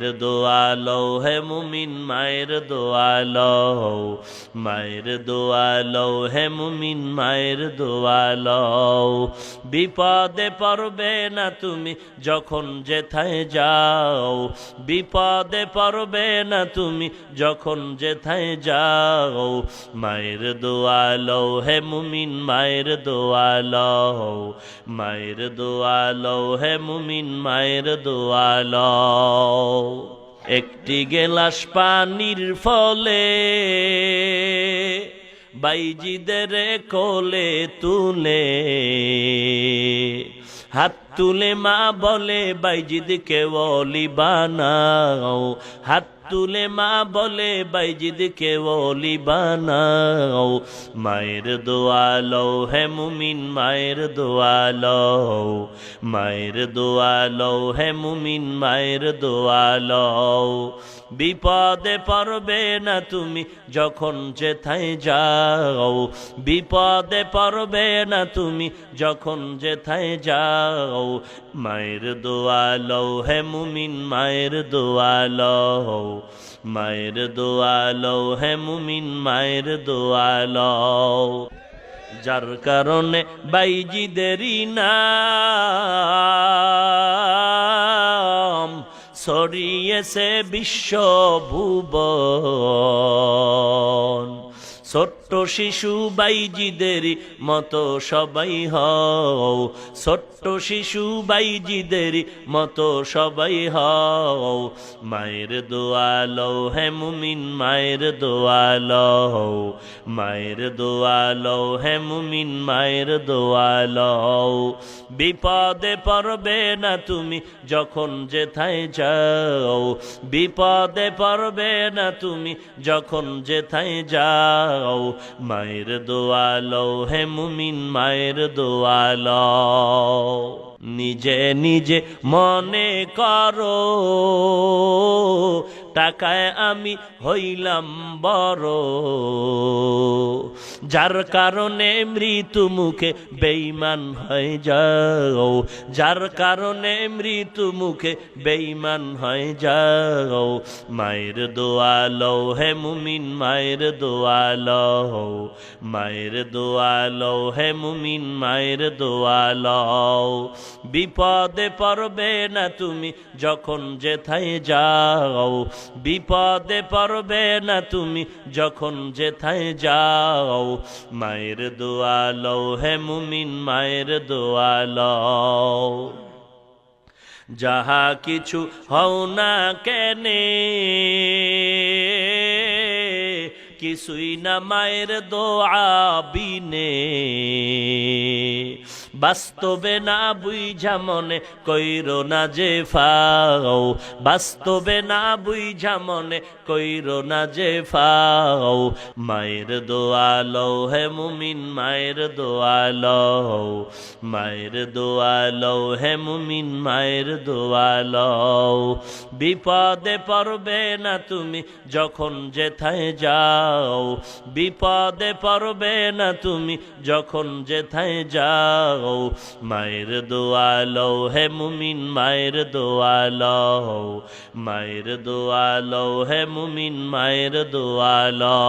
মায়ের দোয়ালো, হে মুমিন মায়ের দোয়ালো মায়ের দোয়ালো, হে মুমিন মায়ের দোয়ালো। বিপদে পড়বে না তুমি যখন যেথায় যাও, বিপদে পড়বে না তুমি যখন যেথায় যাও। মায়ের দোয়ালো, হে মুমিন মায়ের দোয়ালো মায়ের দোয়ালো, হে মুমিন মায়ের দোয়ালো। একটি গেলাস পানির ফলে বাইজিদের কোলে তুলে হাত তুলে মা বলে বাইজিদকে ওলি বানাও। হাত তুলে মা বলে বাইজিদকে ওলি বানাও। মায়ের দোয়ালো হে মুমিন, মায়ের দোয়ালো মায়ের দোয়ালো হে মুমিন, মায়ের দোয়ালো বিপদে পড়বে না তুমি যখন যেথায় যাও। বিপদে পড়বে না তুমি যখন যেথায় যাও। মায়ের দোয়ালো হে মুমিন মায়ের দোয়ালো মায়ের দোয়ালো হে মুমিন মায়ের দোয়ালো যার কারণে বাইজিদেরই নাম, ছড়িয়েছে বিশ্ব ভুবন। ছোট্ট শিশু বাইজিদের মতো সবাই হও। ছোট্ট শিশু বাইজিদের মতো সবাই হও। মায়ের দোয়ালো, হে মুমিন, মায়ের দোয়ালো। মায়ের দোয়ালো, হে মুমিন, মায়ের দোয়ালো। বিপদে পড়বে না তুমি যখন যেথায় যাও। বিপদে পড়বে না তুমি যখন যেথায় যাও। মায়ের দোয়ালো হে মুমিন মায়ের দোয়ালো নিজে নিজে মনে করো টাকায় আমি হইলাম বড়। যার কারণে মৃত্যু মুখে বেইমান হয়ে যাও। যার কারণে মৃত্যু মুখে বেইমান হয়ে যাও। মায়ের দোয়ালো হে মুমিন, মায়ের দোয়ালো মায়ের দোয়ালো হে মুমিন, মায়ের দোয়ালো বিপদে পড়বে না তুমি যখন যেথায় যাও। বিপদে পড়বে না তুমি যখন যেথায় যাও। মায়ের দোয়ালো হে মুমিন, মায়ের দোয়ালো যাহা কিছু হও না কেনে, কিছুই না মায়ের দোয়া বিনে। বাস্তবে না বুঝা মনে কইরো না যে ফাও। বাস্তবে না বুঝা মনে কইরো না যে ফাও। মায়ের দোয়ালো হে মুমিন, মায়ের দোয়ালো মায়ের দোয়ালো হে মুমিন, মায়ের দোয়ালো বিপদে পড়বে না তুমি যখন যেথায় যাও। বিপদে পড়বে না তুমি যখন যেথায় যাও। মায়ের দোয়ালো হে মুমিন মায়ের দোয়ালো মায়ের দোয়ালো হে মুমিন মায়ের দোয়ালো।